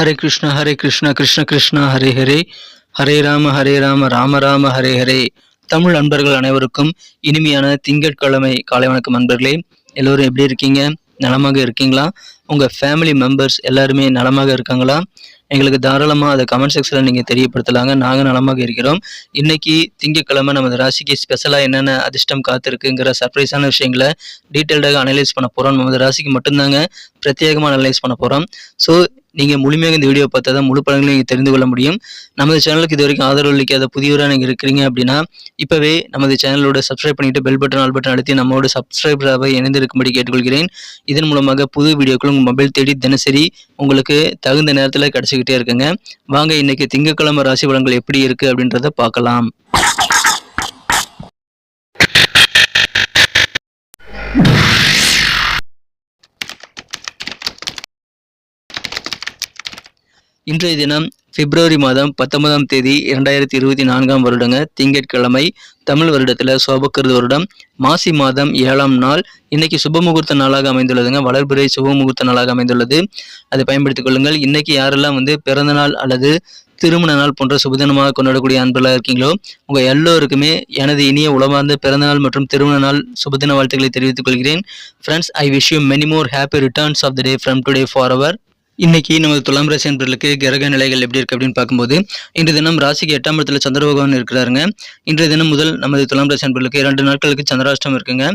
ஹரே கிருஷ்ண ஹரே கிருஷ்ண கிருஷ்ண கிருஷ்ண ஹரே ஹரே. ஹரே ராம ஹரே ராம ராம ராம ஹரே ஹரே. தமிழ் அன்பர்கள் அனைவருக்கும் இனிமையான திங்கட்கிழமை காலை வணக்கம் அன்பர்களே. எல்லோரும் எப்படி இருக்கீங்க? நலமாக இருக்கீங்களா? உங்கள் ஃபேமிலி மெம்பர்ஸ் எல்லாருமே நலமாக இருக்காங்களா? எங்களுக்கு தாராளமாக அதை கமெண்ட் செக்ஷனில் நீங்கள் தெரியப்படுத்தலாங்க. நாங்கள் நலமாக இருக்கிறோம். இன்றைக்கி திங்கட்கிழமை நமது ராசிக்கு ஸ்பெஷலாக என்னென்ன அதிர்ஷ்டம் காத்திருக்குங்கிற சர்ப்ரைஸான விஷயங்களை டீட்டெயில்டாக அனலைஸ் பண்ண போகிறோம் நமது ராசிக்கு மட்டும்தாங்க பிரத்யேகமாக அனலைஸ் பண்ண போகிறோம் ஸோ நீங்கள் முழுமையாக இந்த வீடியோ பார்த்தா தான் முழு படங்களையும் நீங்கள் தெரிந்து கொள்ள முடியும். நமது சேனலுக்கு இது வரைக்கும் ஆதரவு அளிக்காத புதியவராக நீங்கள் இருக்கிறீங்க அப்படின்னா இப்போவே நமது சேனலோட சப்ஸ்கிரைப் பண்ணிவிட்டு பெல் பட்டன் ஆல் பட்டன் அழுத்தி நம்மளோட சப்ஸ்கிரைபராக இணைந்திருக்கும்படி கேட்டுக்கொள்கிறேன். இதன் மூலமாக புது வீடியோக்கள் உங்கள் மொபைல் தேடி தினசரி உங்களுக்கு தகுந்த நேரத்தில் கிடச்சிக்கிட்டே இருக்குங்க. வாங்க இன்றைக்கி திங்கக்கிழமை ராசி பலன்கள் எப்படி இருக்குது அப்படின்றத பார்க்கலாம். இன்றைய தினம் பிப்ரவரி மாதம் பத்தொன்பதாம் தேதி இரண்டாயிரத்தி இருபத்தி நான்காம் வருடங்க திங்கட்கிழமை தமிழ் வருடத்தில் சோபக்கிருது வருடம். மாசி மாதம் ஏழாம் நாள். இன்னைக்கு சுபமுகூர்த்த நாளாக அமைந்துள்ளதுங்க. வளர்பிறை சுபமுகூர்த்த நாளாக அமைந்துள்ளது. அதை பயன்படுத்திக் கொள்ளுங்கள். இன்னைக்கு யாரெல்லாம் வந்து பிறந்த நாள் அல்லது திருமண நாள் போன்ற சுபதினமாக கொண்டாடக்கூடிய அன்பர்களாக இருக்கீங்களோ உங்கள் எல்லோருக்குமே எனது இனிய உளமார்ந்த பிறந்தநாள் மற்றும் திருமண நாள் சுபதின வாழ்த்துக்களை தெரிவித்துக் கொள்கிறேன். Friends I wish you many more happy returns of the day from today for our இன்னைக்கு நமது துலாம் ராசி அன்பர்களுக்கு கிரக நிலைகள் எப்படி இருக்கு அப்படின்னு பார்க்கும்போது இன்று தினம் ராசிக்கு எட்டாம் இடத்துல சந்திர பகவான் இருக்கிறாருங்க. இன்றைய தினம் முதல் நமது துலாம் ராசி அன்பர்களுக்கு இரண்டு நாட்களுக்கு சந்திராஷ்டம் இருக்குங்க.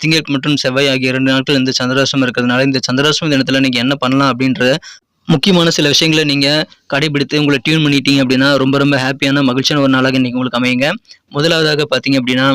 திங்கள் மற்றும் செவ்வாய் ஆகிய இரண்டு நாட்கள் இந்த சந்திராஷ்டம் இருக்கிறதுனால இந்த சந்திராஷ்டம தினத்துல நீங்கள் என்ன பண்ணலாம் அப்படின்ற முக்கியமான சில விஷயங்களை நீங்கள் கடைபிடித்து உங்களை டியூன் பண்ணிட்டீங்க அப்படின்னா ரொம்ப ரொம்ப ஹாப்பியான மகிழ்ச்சியான ஒரு நாளாக இன்னைக்கு உங்களுக்கு அமையுங்க. முதலாவதாக பார்த்தீங்க அப்படின்னா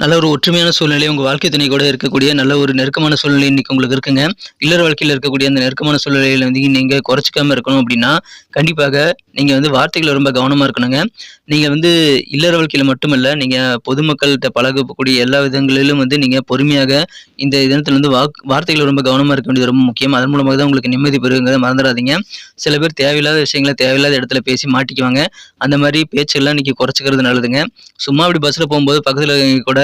நல்ல ஒரு ஒற்றுமையான சூழ்நிலை உங்கள் வாழ்க்கை துணை கூட இருக்கக்கூடிய நல்ல ஒரு நெருக்கமான சூழ்நிலை இன்றைக்கி உங்களுக்கு இருக்குங்க. இல்லற வாழ்க்கையில் இருக்கக்கூடிய அந்த நெருக்கமான சூழ்நிலையில வந்து நீங்கள் குறைச்சிக்காமல் இருக்கணும் அப்படின்னா கண்டிப்பாக நீங்கள் வந்து வார்த்தைகளை ரொம்ப கவனமாக இருக்கணுங்க. நீங்கள் வந்து இல்லற வாழ்க்கையில் மட்டுமல்ல நீங்கள் பொதுமக்கள்கிட்ட பழகக்கூடிய எல்லா விதங்களிலும் வந்து நீங்கள் பொறுமையாக இந்த தினத்தில் வந்து வாக் வார்த்தைகள் ரொம்ப கவனமாக இருக்க வேண்டியது ரொம்ப முக்கியம். அதன் மூலமாக தான் உங்களுக்கு நிம்மதி பெறுங்கிறத மறந்துடாதீங்க. சில பேர் தேவையில்லாத விஷயங்களை தேவையில்லாத இடத்துல பேசி மாட்டிக்குவாங்க. அந்த மாதிரி பேச்செல்லாம் இன்றைக்கி குறைச்சிக்கிறது நல்லதுங்க. சும்மா அப்படி பஸ்ஸில் போகும்போது பக்கத்தில் கூட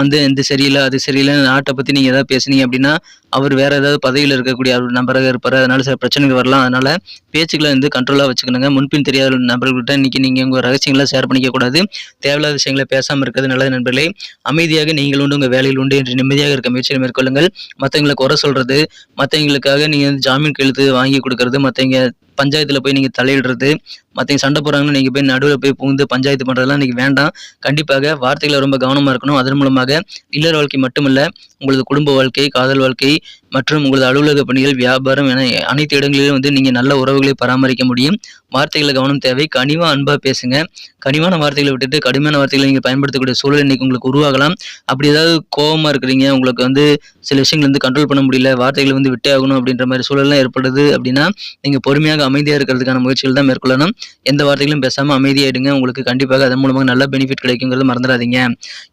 வந்து இந்த சரியில்லை அது சரியில்லை நாட்டை பற்றி நீங்கள் ஏதாவது பேசுனீங்க அப்படின்னா அவர் வேற ஏதாவது பதவியில் இருக்கக்கூடிய ஒரு நபராக இருப்பார். அதனால சில பிரச்சனைகள் வரலாம். அதனால பேச்சுக்களை வந்து கண்ட்ரோலாக வச்சுக்கணுங்க. முன்பின் தெரியாத நபர்கள்கிட்ட இன்னைக்கு நீங்கள் உங்கள் ரகசியங்களை ஷேர் பண்ணிக்கக்கூடாது தேவையில்லாத விஷயங்களை பேசாமல் இருக்கிறது நல்லது நண்பர்களே. அமைதியாக நீங்கள் உண்டு உங்கள் வேலையில் உண்டு என்று நிம்மதியாக இருக்க முயற்சியை மேற்கொள்ளுங்கள். மற்றவங்களை குறை சொல்கிறது மற்றவங்களுக்காக நீங்கள் வந்து ஜாமீன் கையெழுத்து வாங்கி கொடுக்கறது மற்றவங்க பஞ்சாயத்தில் போய் நீங்கள் தலையிடுறது மற்றவங்க சண்டை போகிறாங்கன்னு நீங்கள் போய் நடுவில் போய் புகுந்து பஞ்சாயத்து பண்ணுறதுலாம் இன்றைக்கி வேண்டாம். கண்டிப்பாக வார்த்தைகளை ரொம்ப கவனமாக இருக்கணும். அதன் மூலமாக இல்லற வாழ்க்கை மட்டுமல்ல உங்களது குடும்ப வாழ்க்கை காதல் வாழ்க்கை மற்றும் உங்களது அலுவலக பணிகள் வியாபாரம் என அனைத்து இடங்களிலும் வந்து நீங்கள் நல்ல உறவுகளை பராமரிக்க முடியும். வார்த்தைகளை கவனம் தேவை. கனிவாக அன்பாக பேசுங்க. கனிவான வார்த்தைகளை விட்டுட்டு கடுமையான வார்த்தைகளை நீங்கள் பயன்படுத்தக்கூடிய சூழல் இன்னைக்கு உங்களுக்கு உருவாகலாம். அப்படி ஏதாவது கோபமாக இருக்கிறீங்க உங்களுக்கு வந்து சில விஷயங்கள் வந்து கண்ட்ரோல் பண்ண முடியல வார்த்தைகளை வந்து விட்டே ஆகணும் அப்படின்ற மாதிரி சூழல்லாம் ஏற்படுது அப்படின்னா நீங்கள் பொறுமையாக அமைதியாக இருக்கிறதுக்கான முயற்சிகள் தான் மேற்கொள்ளணும். எந்த வார்த்தைகளும் பேசாமல் அமைதியாயிடுங்க. உங்களுக்கு கண்டிப்பாக அதன் மூலமாக நல்ல பெனிஃபிட் கிடைக்குங்கிறது மறந்துடாதீங்க.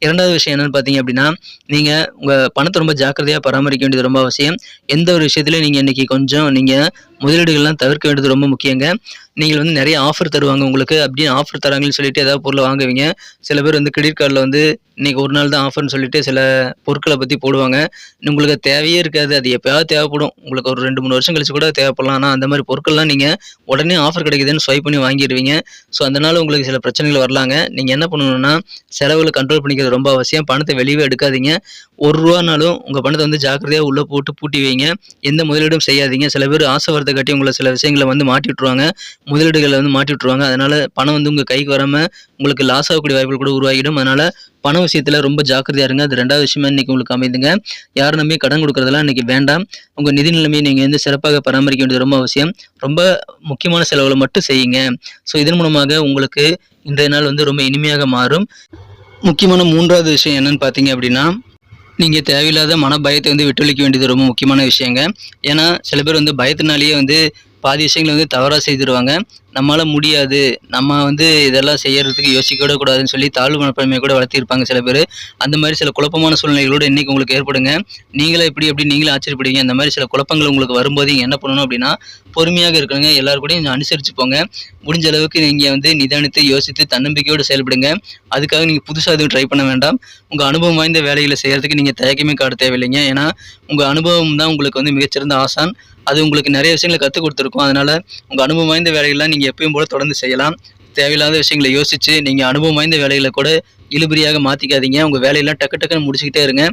இரண்டாவது விஷயம் என்னென்னு பார்த்தீங்க அப்படின்னா நீங்கள் உங்கள் பணத்தை ரொம்ப ஜாக்கிரதையாக பராமரிக்க வேண்டியது ரொம்ப அவசியம். எந்த ஒரு விஷயத்துலையும் நீங்கள் இன்றைக்கி கொஞ்சம் நீங்கள் முதலீடுகள்லாம் தவிர்க்க வேண்டியது ரொம்ப முக்கியங்க. நீங்கள் வந்து நிறைய ஆஃபர் தருவாங்க உங்களுக்கு. அப்படின்னு ஆஃபர் தராங்கன்னு சொல்லிட்டு ஏதாவது பொருளை வாங்குவீங்க. சில பேர் வந்து கிரெடிட் கார்டில் வந்து இன்னைக்கு ஒரு நாள் தான் ஆஃபர்னு சொல்லிட்டு சில பொருட்களை பற்றி போடுவாங்க. உங்களுக்கு தேவையே இருக்காது. அது எப்போயாவது தேவைப்படும். உங்களுக்கு ஒரு ரெண்டு மூணு வருஷம் கழிச்சு கூட தேவைப்படலாம். ஆனால் அந்த மாதிரி பொருட்கள்லாம் நீங்கள் உடனே ஆஃபர் கிடைக்குதுன்னு ஸ்வைப் பண்ணி வாங்கிடுவீங்க. ஸோ அதனால உங்களுக்கு சில பிரச்சனைகள் வரலாங்க. நீங்கள் என்ன பண்ணணும்னா செலவுகளை கண்ட்ரோல் பண்ணிக்கிறது ரொம்ப அவசியம். பணத்தை வெளியே எடுக்காதீங்க. ஒரு ரூபானாலும் உங்கள் பணத்தை வந்து ஜாக்கிரதையாக உள்ளே போட்டு பூட்டி வைங்க. எந்த முதலீடும் செய்யாதீங்க. சில பேர் ஆசை வரத்தை கட்டி உங்களை சில விஷயங்களை வந்து மாட்டி விட்ருவாங்க முதலீடுகளை வந்து மாட்டி விட்ருவாங்க அதனால் பணம் வந்து உங்கள் கைக்கு வராமல் உங்களுக்கு லாஸ் ஆகக்கூடிய வாய்ப்புகள் கூட உருவாகிடும். அதனால் பண விஷயத்தில் ரொம்ப ஜாக்கிரதையா இருங்க. அது ரெண்டாவது விஷயமா இன்றைக்கி உங்களுக்கு அமைதுங்க. யார் நம்பி கடன் கொடுக்குறதெல்லாம் இன்றைக்கி வேண்டாம். உங்கள் நிதி நிலைமையை நீங்கள் வந்து சிறப்பாக பராமரிக்க வேண்டியது ரொம்ப அவசியம். ரொம்ப முக்கியமான செலவுகளை மட்டும் செய்யுங்க. ஸோ இதன் மூலமாக உங்களுக்கு இன்றைய நாள் வந்து ரொம்ப இனிமையாக மாறும். முக்கியமான மூன்றாவது விஷயம் என்னன்னு பார்த்தீங்க அப்படின்னா நீங்கள் தேவையில்லாத மன பயத்தை வந்து விட்டுவிக்க வேண்டியது ரொம்ப முக்கியமான விஷயங்க. ஏன்னா சில பேர் வந்து பயத்தினாலேயே வந்து பாதி விஷயங்களை வந்து தவறாக செய்திருவாங்க. நம்மளால் முடியாது. நம்ம வந்து இதெல்லாம் செய்யறதுக்கு யோசிக்க கூட கூடாதுன்னு சொல்லி தாழ்வு மனப்பான்மையை கூட வளர்த்திருப்பாங்க சில பேர். அந்த மாதிரி சில குழப்பமான சூழ்நிலைகளோடு இன்றைக்கி உங்களுக்கு ஏற்படுங்க. நீங்களே இப்படி எப்படி நீங்களே ஆச்சரியப்படுவீங்க. அந்த மாதிரி சில குழப்பங்கள் உங்களுக்கு வரும்போது என்ன பண்ணணும் அப்படின்னா பொறுமையாக இருக்கணுங்க. எல்லாரும் கூடயும் கொஞ்சம் போங்க. முடிஞ்ச அளவுக்கு நீங்கள் வந்து நிதானித்து யோசித்து தன்னம்பிக்கையோடு செயல்படுங்க. அதுக்காக நீங்கள் புதுசாக எதுவும் ட்ரை பண்ண வேண்டாம். உங்கள் அனுபவம் வாய்ந்த வேலைகளை செய்கிறதுக்கு நீங்கள் தயக்கமே காட்ட தேவையில்லைங்க. ஏன்னா உங்கள் அனுபவம் தான் உங்களுக்கு வந்து மிகச்சிறந்த ஆசான். அது உங்களுக்கு நிறைய விஷயங்களை கற்றுக் கொடுத்துருக்கும். அதனால் உங்கள் அனுபவம் வாய்ந்த வேலைகள்லாம் நீங்கள் எப்பயும் போல தொடர்ந்து செய்யலாம். தேவையில்லாத விஷயங்களை யோசித்து நீங்கள் அனுபவம் வாய்ந்த வேலைகளை கூட இழுபறியாக மாற்றிக்காதீங்க உங்கள் வேலையெல்லாம் டக்கு டக்குன்னு முடிச்சுக்கிட்டே இருங்க.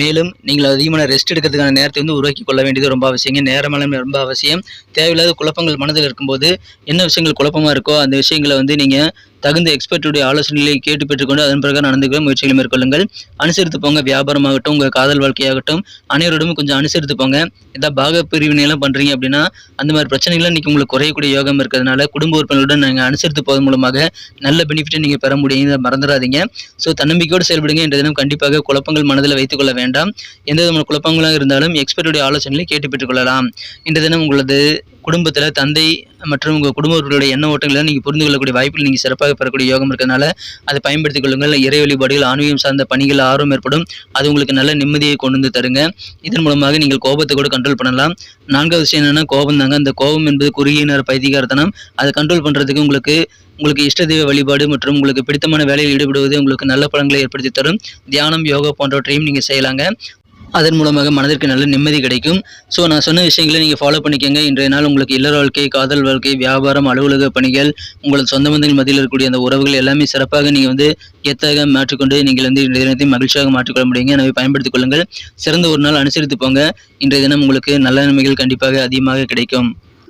மேலும் நீங்கள் அதிகமான ரெஸ்ட் எடுக்கிறதுக்கான நேரத்தை வந்து உருவாக்கி கொள்ள வேண்டியது ரொம்ப அவசியங்க நேரமெல்லாம் ரொம்ப அவசியம். தேவையில்லாத குழப்பங்கள் மனதில் இருக்கும்போது என்ன விஷயங்கள் குழப்பமாக இருக்கோ அந்த விஷயங்களை வந்து நீங்கள் தகுந்த எக்ஸ்பர்ட்டுடைய ஆலோசனைகளை கேட்டு பெற்றுக்கொண்டு அதன் பிரகாரம் நடந்துக்க முயற்சிகளை மேற்கொள்ளுங்கள். அனுசரித்து போங்க. வியாபாரமாகட்டும் உங்கள் காதல் வாழ்க்கையாகட்டும் அனைவரோடும் கொஞ்சம் அனுசரித்து போங்க. ஏதாவது பாக பிரிவினையெல்லாம் பண்ணுறீங்க அப்படின்னா அந்த மாதிரி பிரச்சனைகள்லாம் இன்றைக்கி உங்களுக்கு குறையக்கூடிய யோகம் இருக்கிறதுனால குடும்ப உறுப்பினர்களுடன் நீங்கள் அனுசரித்து போவதன் மூலமாக நல்ல பெனிஃபிட்டை நீங்கள் பெற முடியும் மறந்துடாதீங்க. ஸோ தன்னம்பிக்கையோடு செயல்படுங்க. என்ற தினம் கண்டிப்பாக குழப்பங்கள் மனதில் வைத்துக்கொள்ள வேண்டும். வேண்டாம். எந்த விதமான குழப்பங்களாக இருந்தாலும் எக்ஸ்பர்ட்டுடைய ஆலோசனைகளை கேட்டு பெற்றுக்கொள்ளலாம். இன்ற தினம் உங்களது குடும்பத்தில் தந்தை மற்றும் உங்கள் குடும்ப உறுப்பினருடைய எண்ண ஓட்டங்களை நீங்கள் புரிந்து கொள்ளக்கூடிய வாய்ப்பில் நீங்கள் சிறப்பாக பெறக்கூடிய யோகம் இருக்கிறதுனால அதை பயன்படுத்திக் கொள்ளுங்கள். இறை வழிபாடுகள் ஆன்மீகம் சார்ந்த பணிகள் ஆர்வம் ஏற்படும். அது உங்களுக்கு நல்ல நிம்மதியை கொண்டு வந்து தருங்க. இதன் மூலமாக நீங்கள் கோபத்தை கூட கண்ட்ரோல் பண்ணலாம். நான்காவது விஷயம் என்னென்னா கோபம் தாங்க அந்த கோபம் என்பது குறுகிய நேர பைத்தியகாரத்தனம் அதை கண்ட்ரோல் பண்ணுறதுக்கு உங்களுக்கு உங்களுக்கு இஷ்ட தெய்வ வழிபாடு மற்றும் உங்களுக்கு பிடித்தமான வேலையில் ஈடுபடுவது உங்களுக்கு நல்ல பலன்களை ஏற்படுத்தி தரும். தியானம் யோகா போன்றவற்றையும் நீங்கள் செய்யலாங்க. அதன் மூலமாக மனதிற்கு நல்ல நிம்மதி கிடைக்கும். ஸோ நான் சொன்ன விஷயங்களை நீங்கள் ஃபாலோ பண்ணிக்கோங்க. இன்றைய நாள் உங்களுக்கு இல்லற வாழ்க்கை காதல் வாழ்க்கை வியாபாரம் அலுவலக பணிகள் உங்களது சொந்த பந்தங்கள் மத்தியில் இருக்கக்கூடிய அந்த உறவுகள் எல்லாமே சிறப்பாக நீங்கள் வந்து கெத்தாக மாற்றிக்கொண்டு நீங்கள் வந்து இன்றைய தினத்தையும் மகிழ்ச்சியாக மாற்றிக்கொள்ள முடியுங்க. எனவே பயன்படுத்திக் கொள்ளுங்கள். சிறந்த ஒரு நாள் அனுசரித்து போங்க. இன்றைய தினம் உங்களுக்கு நல்ல நன்மைகள் கண்டிப்பாக அதிகமாக கிடைக்கும்.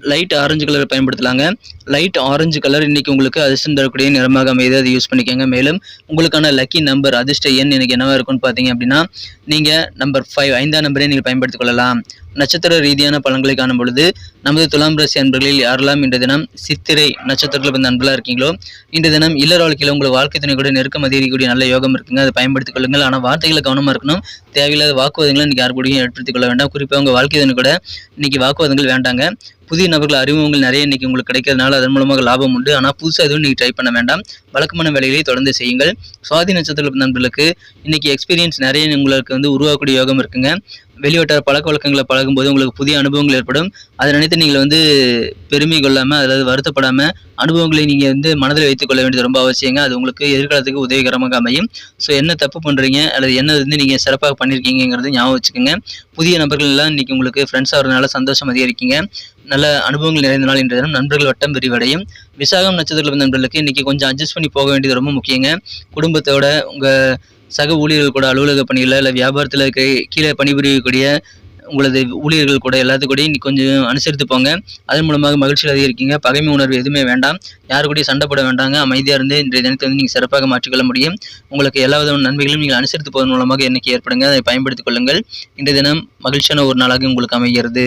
லைட் ஆரஞ்சு கலர் பயன்படுத்தலாங்க. லைட் ஆரஞ்சு கலர் இன்னைக்கு உங்களுக்கு அதிர்ஷ்டம் தரக்கூடிய நிறமாக அமைது அதை யூஸ் பண்ணிக்கோங்க. மேலும் உங்களுக்கான லக்கி நம்பர் அதிர்ஷ்ட எண் எனக்கு என்னவா இருக்கும்னு பார்த்தீங்க அப்படின்னா நீங்கள் நம்பர் ஃபைவ் ஐந்தாம் நம்பரே நீங்கள் பயன்படுத்திக் கொள்ளலாம். நட்சத்திர ரீதியான பலன்களை காணும் பொழுது நமது துலாம் ராசி அன்பர்களில் யாரெல்லாம் இன்றைய தினம் சித்திரை நட்சத்திரத்தில் வந்த அன்பலாக இருக்கீங்களோ இந்த தினம் இல்லற வாழ்க்கையில் உங்கள் வாழ்க்கை துணை கூட நெருக்கம் அதிகரிக்கக்கூடிய நல்ல யோகம் இருக்குங்க. அதை பயன்படுத்திக் கொள்ளுங்கள். ஆனால் வார்த்தைகளை கவனமாக இருக்கணும். தேவையில்லாத வாக்குவாதங்களை இன்றைக்கி யார் கூடயும் ஏற்படுத்திக் கொள்ள வேண்டாம். குறிப்பாக உங்கள் வாழ்க்கை துணை கூட இன்னைக்கு வாக்குவாதங்கள் வேண்டாங்க. புதிய நபர்கள் அறிமுகங்கள் நிறைய இன்னைக்கு உங்களுக்கு கிடைக்கிறதுனால அதன் மூலமாக லாபம் உண்டு. ஆனால் புதுசாக எதுவும் நீங்கள் ட்ரை பண்ண வேண்டாம். வழக்கமான வேலைகளை தொடர்ந்து செய்யுங்கள். சுவாதி நட்சத்திர நண்பர்களுக்கு இன்னைக்கு எக்ஸ்பீரியன்ஸ் நிறைய உங்களுக்கு வந்து உருவாக்கக்கூடிய யோகம் இருக்குங்க. வெளிவட்டார பழக்க வழக்கங்களை பழகும்போது உங்களுக்கு புதிய அனுபவங்கள் ஏற்படும். அதை நினைத்து நீங்கள் வந்து பெருமை கொள்ளாமல் அதாவது வருத்தப்படாமல் அனுபவங்களை நீங்கள் வந்து மனதில் வைத்துக் கொள்ள வேண்டியது ரொம்ப அவசியங்க. அது உங்களுக்கு எதிர்காலத்துக்கு உதவிகரமாக அமையும். ஸோ என்ன தப்பு பண்ணுறீங்க அல்லது என்ன வந்து நீங்கள் சிறப்பாக பண்ணியிருக்கீங்கிறது ஞாபகம் வச்சுக்கோங்க. புதிய நபர்கள் எல்லாம் இன்றைக்கி உங்களுக்கு ஃப்ரெண்ட்ஸ் ஆகிறதுனால சந்தோஷம் அதிகரிக்கீங்க. நல்ல அனுபவங்கள் நிறைந்த நாள் இன்றைய தினம். நண்பர்கள் வட்டம் விரிவடையும். விசாகம் நட்சத்திரத்தில் நண்பர்களுக்கு இன்றைக்கி கொஞ்சம் அட்ஜஸ்ட் பண்ணி போக வேண்டியது ரொம்ப முக்கியங்க. குடும்பத்தோட உங்கள் சக ஊழியர்கள் கூட அலுவலக பணியில் இல்லை வியாபாரத்தில் கீழே பணிபுரியக்கூடிய உங்களது ஊழியர்கள் கூட எல்லாத்துக்கூடயும் இன்னைக்கு கொஞ்சம் அனுசரித்து போங்க. அதன் மூலமாக மகிழ்ச்சியில் அதிகரிக்கீங்க. பகைமை உணர்வு எதுவுமே வேண்டாம். யாரு கூடயும் சண்டை போட வேண்டாங்க. அமைதியாக இருந்து இன்றைய தினத்தை வந்து நீங்கள் சிறப்பாக மாற்றிக்கொள்ள முடியும். உங்களுக்கு எல்லா விதமான நன்மைகளும் நீங்கள் அனுசரித்து போவதன் மூலமாக என்னைக்கு ஏற்படுங்க. அதை பயன்படுத்திக் கொள்ளுங்கள். இன்றைய தினம் மகிழ்ச்சியான ஒரு நாளாக உங்களுக்கு அமைகிறது.